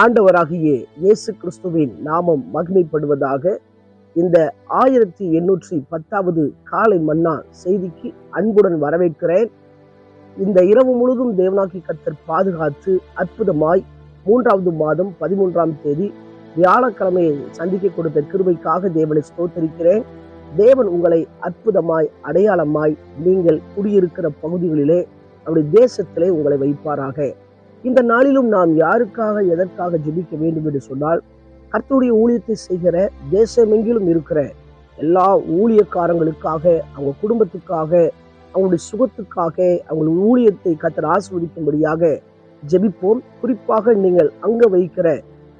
ஆண்டவராகிய இயேசு கிறிஸ்துவின் நாமம் மகிமைப்படுவதாக இந்த ஆயிரத்தி எண்ணூற்றி பத்தாவது காலை மன்னா செய்திக்கு அன்புடன் வரவேற்கிறேன். இந்த இரவு முழுதும் தேவனாக்கி கத்தர் பாதுகாத்து அற்புதமாய் மூன்றாவது மாதம் பதிமூன்றாம் தேதி வியாழக்கிழமையை சந்திக்க கொடுத்த கிருபைக்காக தேவனை ஸ்தோத்தரிக்கிறேன். தேவன் உங்களை அற்புதமாய் அடையாளமாய் நீங்கள் குடியிருக்கிற பகுதிகளிலே அவருடைய தேசத்திலே உங்களை வைப்பாராக. இந்த நாளிலும் நாம் யாருக்காக எதற்காக ஜெபிக்க வேண்டும் என்று சொன்னால் கர்த்தருடைய ஊழியத்தை செய்கிற தேசமெங்கிலும் இருக்கிற எல்லா ஊழியக்காரங்களுக்காக அவங்க குடும்பத்துக்காக அவங்களுடைய சுகத்துக்காக அவங்களுடைய ஊழியத்தை கத்தர் ஆசிர்வதிக்கும்படியாக ஜெபிப்போம். குறிப்பாக நீங்கள் அங்க வைக்கிற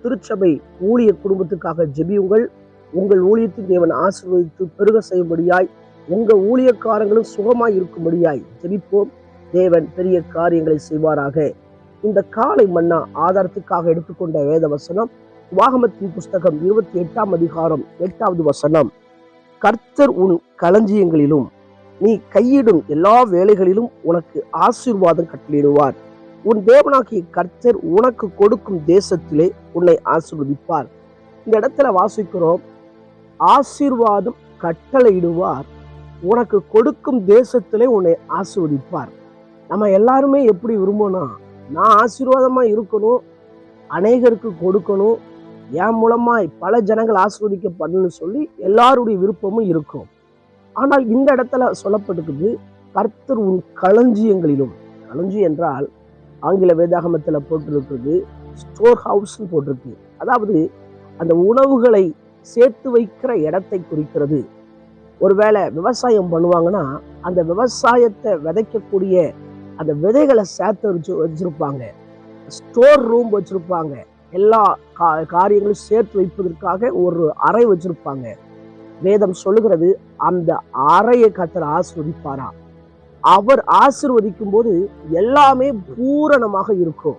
திருச்சபை ஊழிய குடும்பத்துக்காக ஜெபியுங்கள். உங்கள் ஊழியத்தை தேவன் ஆசீர்வதித்து பெருக செய்யும்படியாய் உங்க ஊழியக்காரங்களும் சுகமாய் இருக்கும்படியாய் ஜெபிப்போம். தேவன் பெரிய காரியங்களை செய்வாராக. இந்த காலை மன்னா ஆதாரத்துக்காக எடுத்துக்கொண்ட வேத வசனம் வாகமத்தின் புஸ்தகம் இருபத்தி எட்டாம் அதிகாரம் எட்டாவது வசனம். கர்த்தர் உன் களஞ்சியங்களிலும் நீ கையிடும் எல்லா வேலைகளிலும் உனக்கு ஆசீர்வாதம் கட்டளிடுவார் உன் தேவனாகிய கர்த்தர் உனக்கு கொடுக்கும் தேசத்திலே உன்னை ஆசீர்வதிப்பார். இந்த இடத்துல வாசிக்கிறோம் ஆசீர்வாதம் கட்டளையிடுவார். உனக்கு கொடுக்கும் தேசத்திலே உன்னை ஆசீர்வதிப்பார். நம்ம எல்லாருமே எப்படி விரும்பணும் நான் ஆசீர்வாதமாக இருக்கணும் அநேகருக்கு கொடுக்கணும் என் மூலமாய் பல ஜனங்கள் ஆஸ்வதிக்கப்படணும்னு சொல்லி எல்லாருடைய விருப்பமும் இருக்கும். ஆனால் இந்த இடத்துல சொல்லப்பட்டிருக்குது கர்த்தர் உன் களஞ்சியங்களிலும் களஞ்சி என்றால் ஆங்கில வேதாகமத்தில் போட்டிருக்கிறது ஸ்டோர் ஹவுஸ்ன்னு போட்டிருக்கு. அதாவது அந்த உணவுகளை சேர்த்து வைக்கிற இடத்தை குறிக்கிறது. ஒருவேளை விவசாயம் பண்ணுவாங்கன்னா அந்த விவசாயத்தை விதைக்கக்கூடிய அந்த விதைகளை சேர்த்து வச்சு வச்சுருப்பாங்க. ஸ்டோர் ரூம் வச்சுருப்பாங்க. எல்லா கா காரியங்களும் சேர்த்து வைப்பதற்காக ஒரு அறை வச்சுருப்பாங்க. வேதம் சொல்லுகிறது அந்த அறையை கத்தர் ஆசிர்வதிப்பாரா? அவர் ஆசிர்வதிக்கும் போது எல்லாமே பூரணமாக இருக்கும்.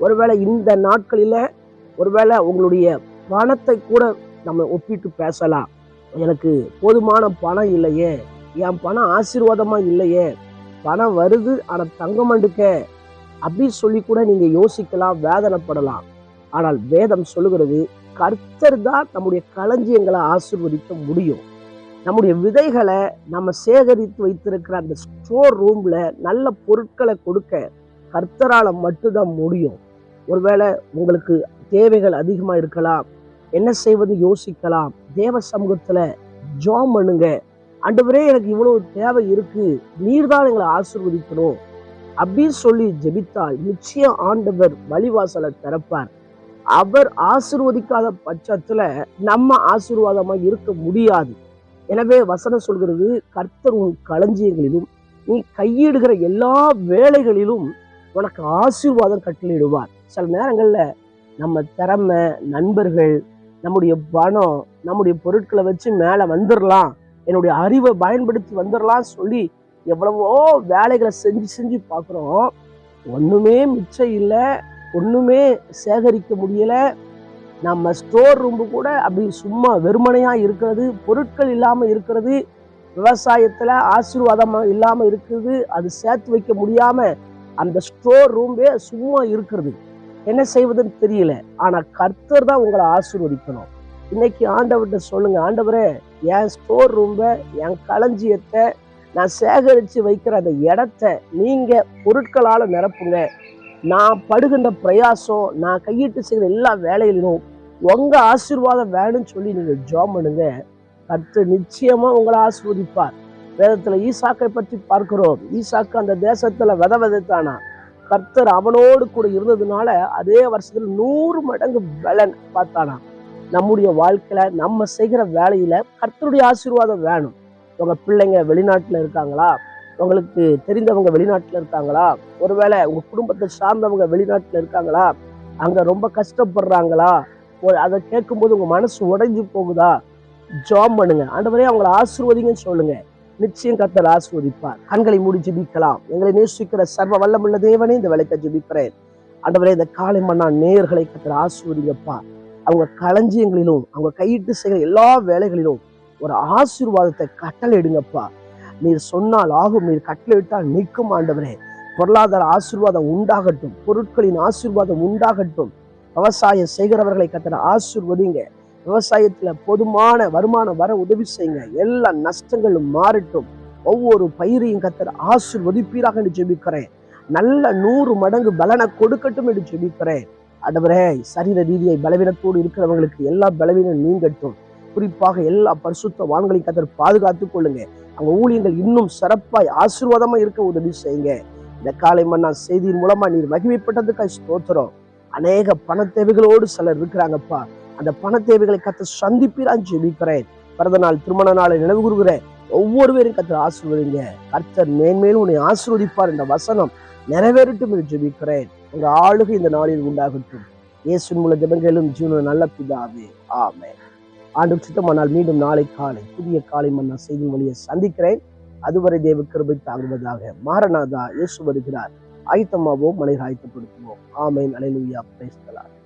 ஒருவேளை இந்த நாட்களில் ஒருவேளை உங்களுடைய பணத்தை கூட நம்ம ஒப்பிட்டு பேசலாம். எனக்கு போதுமான பணம் இல்லையே. என் பணம் ஆசீர்வாதமாக இல்லையே. பணம் வருது ஆனால் தங்க மண்டுக்க அப்படின்னு சொல்லி கூட நீங்க யோசிக்கலாம் வேதனைப்படலாம். ஆனால் வேதம் சொல்லுகிறது கர்த்தர் தான் நம்முடைய களஞ்சியங்களை ஆசிர்வதிக்க முடியும். நம்முடைய விதைகளை நம்ம சேகரித்து வைத்திருக்கிற அந்த ஸ்டோர் ரூம்ல நல்ல பொருட்களை கொடுக்க கர்த்தரால மட்டும்தான் முடியும். ஒருவேளை உங்களுக்கு தேவைகள் அதிகமா இருக்கலாம் என்ன செய்வது யோசிக்கலாம். தேவ சமூகத்துல ஜாம் பண்ணுங்க. ஆண்டவரே எனக்கு இவ்வளவு தேவை இருக்கு. நீர்தான் எங்களை ஆசிர்வதிக்கணும். அப்படின்னு சொல்லி ஜெபித்தால் நிச்சயம் ஆண்டவர் வழிவாசலை திறப்பார். அவர் ஆசிர்வதிக்காத பட்சத்துல நம்ம ஆசீர்வாதமா இருக்க முடியாது. எனவே வசனம் சொல்கிறது கர்த்தர் உன் களஞ்சியங்களிலும் நீ கையிடுகிற எல்லா வேலைகளிலும் உனக்கு ஆசீர்வாதம் கட்டளிடுவார் சில நேரங்கள்ல நம்ம திறமை நண்பர்கள் நம்முடைய பணம் நம்முடைய பொருட்களை வச்சு மேலே வந்துடலாம் என்னுடைய அறிவை பயன்படுத்தி வந்துடலாம் சொல்லி எவ்வளவோ வேலைகளை செஞ்சு செஞ்சு பார்க்குறோம். ஒன்றுமே மிச்சம் இல்லை ஒன்றுமே சேகரிக்க முடியலை. நம்ம ஸ்டோர் ரூம்பு கூட அப்படி சும்மா வெறுமனையாக இருக்கிறது பொருட்கள் இல்லாமல் இருக்கிறது விவசாயத்தில் ஆசீர்வாதமாக இல்லாமல் இருக்குது அது சேர்த்து வைக்க முடியாமல் அந்த ஸ்டோர் ரூம்பே சும்மா இருக்கிறது. என்ன செய்வதுன்னு தெரியல. ஆனால் கர்த்தர் தான் உங்களை ஆசீர்வதிக்கணும். இன்னைக்கு ஆண்டவர்கிட்ட சொல்லுங்கள் ஆண்டவரே என் ஸ்டோர் ரூம்பை என் களஞ்சியத்தை நான் சேகரித்து வைக்கிற அந்த இடத்த நீங்கள் பொருட்களால் நிரப்புங்க. நான் படுகின்ற பிரயாசம் நான் கையிட்டு செய்கிற எல்லா வேலைகளிலும் உங்கள் ஆசீர்வாதம் வேணும்னு சொல்லி நீங்கள் ஜாம் பண்ணுங்க. கர்த்தர் நிச்சயமாக உங்களை ஆசீர்வதிப்பார். வேதத்தில் ஈசாக்கை பற்றி பார்க்கிறோம். ஈசாக்கு அந்த தேசத்தில் வித விதைத்தானா? கர்த்தர் அவனோடு கூட இருந்ததுனால அதே வருஷத்தில் நூறு மடங்கு பலன் பார்த்தானா? நம்முடைய வாழ்க்கையில நம்ம செய்கிற வேலையில கர்த்தருடைய ஆசீர்வாதம் வேணும். உங்க பிள்ளைங்க வெளிநாட்டுல இருக்காங்களா? உங்களுக்கு தெரிந்தவங்க வெளிநாட்டுல இருக்காங்களா? ஒருவேளை உங்க குடும்பத்தை சார்ந்தவங்க வெளிநாட்டுல இருக்காங்களா? அங்க ரொம்ப கஷ்டப்படுறாங்களா? ஒரு அதை கேட்கும்போது உங்க மனசு உடைஞ்சு போகுதா? ஜாம் பண்ணுங்க. ஆண்டவரே அவங்கள ஆசிர்வதிங்கன்னு சொல்லுங்க. நிச்சயம் கத்தர் ஆசீர்வதிப்பார். கண்களை மூடி ஜெபிக்கலாம். எங்களை நேசிக்கிற சர்வ வல்லமுள்ள தேவனே இந்த வேலைக்கு ஜெபிக்கிறேன். ஆண்டவரே இந்த காலை மண்ணா நேர்களை கத்தர் ஆசீர்வதிங்கப்பா. அவங்க களஞ்சியங்களிலும் அவங்க கையிட்டு செய்கிற எல்லா வேலைகளிலும் ஒரு ஆசீர்வாதத்தை கட்டளையிடுங்கப்பா. நீர் சொன்னால் ஆகும் நீர் கட்டளையிட்டால் நிற்கும் ஆண்டவரே. பொருளாதார ஆசீர்வாதம் உண்டாகட்டும் பொருட்களின் ஆசீர்வாதம் உண்டாகட்டும். விவசாயம் செய்கிறவர்களை கத்தனை ஆசீர்வதிங்க. விவசாயத்துல போதுமான வருமானம் வர உதவி செய்யுங்க. எல்லா நஷ்டங்களும் மாறட்டும். ஒவ்வொரு பயிரையும் கத்தர் ஆசீர்வதிப்பீராக என்று ஜெபிக்கிறேன். நல்ல நூறு மடங்கு பலனை கொடுக்கட்டும் என்று ஜெபிக்கிறேன். அடவரே சரீர ரீதியை பலவீனத்தோடு இருக்கிறவங்களுக்கு எல்லா பலவீனம் நீங்கட்டும். குறிப்பாக எல்லா பரிசுத்த வான்களையும் கத்தர் பாதுகாத்துக் கொள்ளுங்க. அவங்க ஊழியங்கள் இன்னும் சிறப்பாய் ஆசீர்வாதமா இருக்க உதவி செய்யுங்க. இந்த காலை மன்னா செய்தியின் மூலமா நீர் மகிமைப்பட்டதுக்காக ஸ்தோத்திரம். அநேக பண தேவைகளோடு சிலர் இருக்கிறாங்கப்பா. அந்த பண தேவைகளை கத்த சந்திப்பிறான் ஜெபிக்கிறேன். பிறந்த நாள் திருமண நாளை நினைவு கூறுகிறேன் பேரும் கத்தர் ஆசீர்வதிங்க. கர்த்தர் மேன்மேலும் உன்னை ஆசீர்வதிப்பார் என்ற வசனம் நிறைவேறட்டும் என்று ஜெபிக்கிறேன். உங்க ஆளுகை இந்த நாளில் உண்டாகட்டும். இயேசுவின் மூல ஜெபங்களும் ஜீவன நல்ல பிதாவே ஆமே ஆண்டு சித்தமானால் மீண்டும் நாளை காலை புதிய காலை மன்னா செய்தி வழியை சந்திக்கிறேன். அதுவரை தேவ கிருபை தாங்குவதாக மாரநாதா இயேசு வருகிறார். ஆயத்தமாவோம் மனிதர் ஆயத்தப்படுத்துவோம். ஆமேன். அலையிலுயா. பேசலாம்